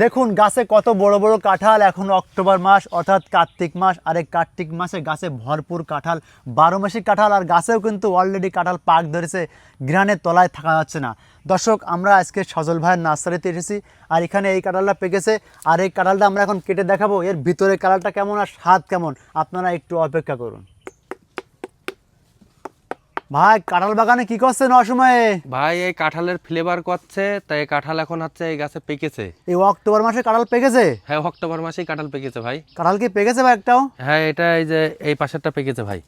দেখুন, গাছে কত বড় বড় কাঁঠাল। এখন অক্টোবর মাস, অর্থাৎ কার্তিক মাস। আর এই কার্তিক মাসে গাছে ভরপুর কাঁঠাল। বারো মাসি কাঁঠাল, আর গাছেও কিন্তু অলরেডি কাঁঠাল পাক ধরেছে। গ্রানের তলায় থাকা যাচ্ছে না। দর্শক, আমরা আজকে সজল ভাইয়ের নার্সারিতে এসেছি, আর এখানে এই কাঁঠালটা পেকেছে। আর এই কাঁঠালটা আমরা এখন কেটে দেখাবো। এর ভিতরে কাঁঠালটা কেমন আর স্বাদ কেমন? আপনারা একটু অপেক্ষা করুন। ভাই কাঁঠাল বাগানে কি করছেন অসময়ে ভাই এই কাঁঠালের ফ্লেভার করছে তাই এই কাঁঠাল এখন হচ্ছে এই গাছে পেকেছে। এই অক্টোবর মাসে কাঁঠাল পেকেছে? হ্যাঁ অক্টোবর মাসেই কাঁঠাল পেকেছে ভাই। কাঁঠাল কি পেকেছে ভাই একটাও? হ্যাঁ এটা এই যে এই পাশেরটা পেকেছে ভাই।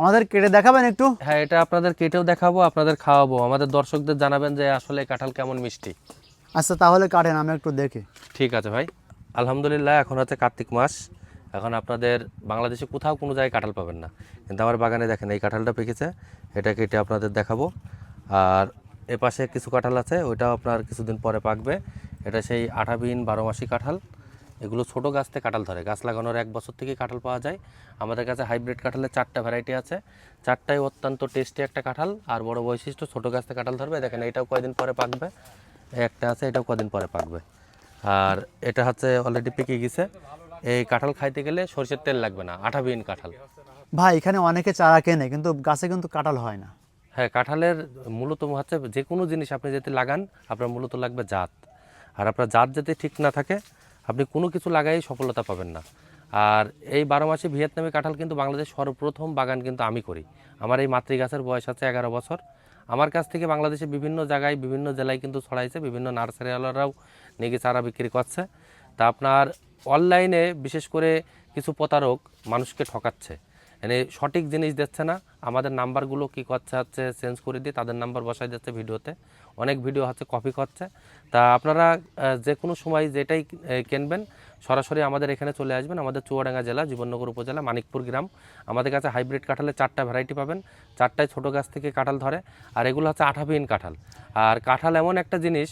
আমাদের কেটে দেখাবেন একটু? হ্যাঁ এটা আপনাদের কেটেও দেখাবো আপনাদের খাওয়াবো। আমাদের দর্শকদের জানাবেন যে আসলে কাঁঠাল কেমন মিষ্টি। আচ্ছা তাহলে কাটেন আমি একটু দেখি। ঠিক আছে ভাই। আলহামদুলিল্লাহ এখন হচ্ছে কার্তিক মাস। এখন আপনাদের বাংলাদেশে কোথাও কোনো জায়গায় কাঁঠাল পাবেন না। কিন্তু আমার বাগানে দেখেন, এই কাঁঠালটা পেকেছে, এটা কেটে আপনাদের দেখাবো। আর এ পাশে কিছু কাঁঠাল আছে, ওইটাও আপনার কিছুদিন পরে পাকবে। এটা সেই আঠাবিন বারো মাসি কাঁঠাল। এগুলো ছোট গাছ থেকে কাঁঠাল ধরে, গাছ লাগানোর এক বছর থেকে কাঁঠাল পাওয়া যায়। আমাদের কাছে হাইব্রিড কাঁঠালের চারটা ভ্যারাইটি আছে। চারটাই অত্যন্ত টেস্টি একটা কাঁঠাল, আর বড় বৈশিষ্ট্য, ছোট গাছ থেকে কাঁঠাল ধরবে। দেখেন, এটাও কয়দিন পরে পাকবে। একটা আছে, এটাও কদিন পরে পাকবে। আর এটা হচ্ছে অলরেডি পেকে গেছে। এই কাঁঠাল খাইতে গেলে সরষের তেল লাগবে না আঠাবিহীন কাঁঠাল। ভাই এখানে অনেকে চারা কেনে কিন্তু গাছে কিন্তু কাঁঠাল হয় না। হ্যাঁ কাঁঠালের মূলত হচ্ছে যে কোনো জিনিস আপনি যদি লাগান আপনার মূলত লাগবে জাত। আর আপনার জাত যদি ঠিক না থাকে আপনি কোনো কিছু লাগাই সফলতা পাবেন না। আর এই বারো মাসে ভিয়েতনামি কাঁঠাল কিন্তু বাংলাদেশ সর্বপ্রথম বাগান কিন্তু আমি করি। আমার এই মাতৃ গাছের বয়স আছে এগারো বছর। আমার কাছ থেকে বাংলাদেশে বিভিন্ন জায়গায় বিভিন্ন জেলায় কিন্তু ছড়াইছে বিভিন্ন নার্সারিওয়ালারাও নিয়ে চারা বিক্রি করছে। তা আপনার অনলাইনে বিশেষ করে কিছু প্রতারক মানুষকে ঠকাচ্ছে। মানে সঠিক জিনিস দিচ্ছে না। আমাদের নাম্বারগুলো কি করছে হচ্ছে চেঞ্জ করে দিয়ে তাদের নাম্বার বসাই দিচ্ছে ভিডিওতে। অনেক ভিডিও হচ্ছে কপি করছে। তা আপনারা যে কোনো সময় যেটাই কিনবেন, সরাসরি আমাদের এখানে চলে আসবেন। আমাদের চুয়াডাঙ্গা জেলা, জীবননগর উপজেলা, মানিকপুর গ্রাম। আমাদের কাছে হাইব্রিড কাঁঠালের চারটা ভ্যারাইটি পাবেন। চারটায় ছোট গাছ থেকে কাঁঠাল ধরে। আর এগুলো হচ্ছে আঠাবিহীন কাঁঠাল। আর কাঁঠাল এমন একটা জিনিস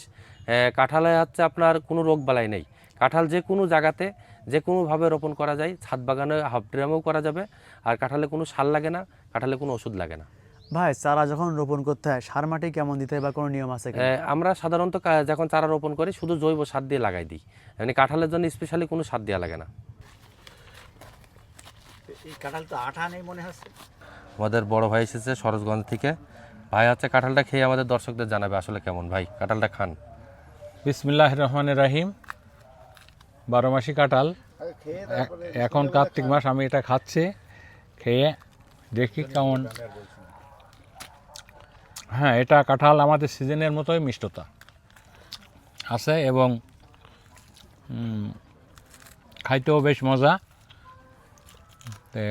কাঁঠালে হচ্ছে আপনার কোনো রোগ বালাই নেই। কাঁঠাল যে কোনো জায়গাতে যে কোনোভাবে রোপণ করা যায় ছাদ বাগানে হাফ ড্রামেও করা যাবে আর কাঁঠালে কোনো সার লাগে না কাঁঠালে কোনো ওষুধ লাগে না। ভাই চারা যখন রোপণ করতে হয় সার মাটি কেমন দিতে হয় বা কোনো নিয়ম আছে আমরা সাধারণত যখন চারা রোপণ করি শুধু জৈব সার দিয়ে লাগাই দিই। মানে কাঁঠালের জন্য স্পেশালি কোনো সার দেওয়া লাগে না। এই কাঁঠাল তো আঠা নেই মনে হচ্ছে। আমাদের বড় ভাই এসেছে সরোজগঞ্জ থেকে। ভাই হচ্ছে কাঁঠালটা খেয়ে আমাদের দর্শকদের জানাবে আসলে কেমন। ভাই কাঁঠালটা খান। বিসমিল্লাহ রহমান রাহিম। বারো মাসি কাঁঠাল। এখন কার্তিক মাস আমি এটা খাচ্ছি। খেয়ে দেখি কেমন। হ্যাঁ এটা কাঁঠাল আমাদের সিজনের মতোই মিষ্টতা। আছে এবং খাইতেও বেশ মজা। তে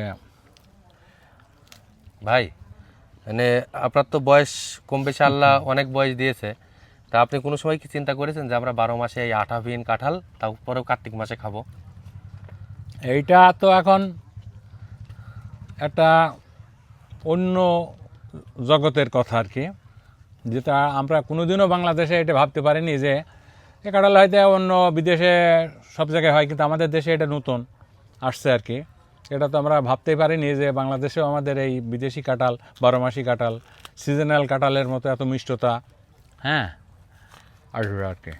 ভাই মানে আপনার তো বয়স কম বেশি আল্লাহ অনেক বয়স দিয়েছে। তা আপনি কোনো সময় কি চিন্তা করেছেন যে আমরা বারো মাসে এই আঠা আঠাবিহীন কাঁঠাল, তারপরেও কার্তিক মাসে খাব? এইটা তো এখন একটা অন্য জগতের কথা আর কি। যেটা আমরা কোনোদিনও বাংলাদেশে এটা ভাবতে পারিনি যে এ কাঁঠাল হয়তো অন্য বিদেশে সব জায়গায় হয়, কিন্তু আমাদের দেশে এটা নতুন আসছে আর কি। এটা তো আমরা ভাবতেই পারিনি যে বাংলাদেশেও আমাদের এই বিদেশি কাঁঠাল, বারো মাসি কাঁঠাল সিজনাল কাঁঠালের মতো এত মিষ্টতা। হ্যাঁ? আসবে আর কি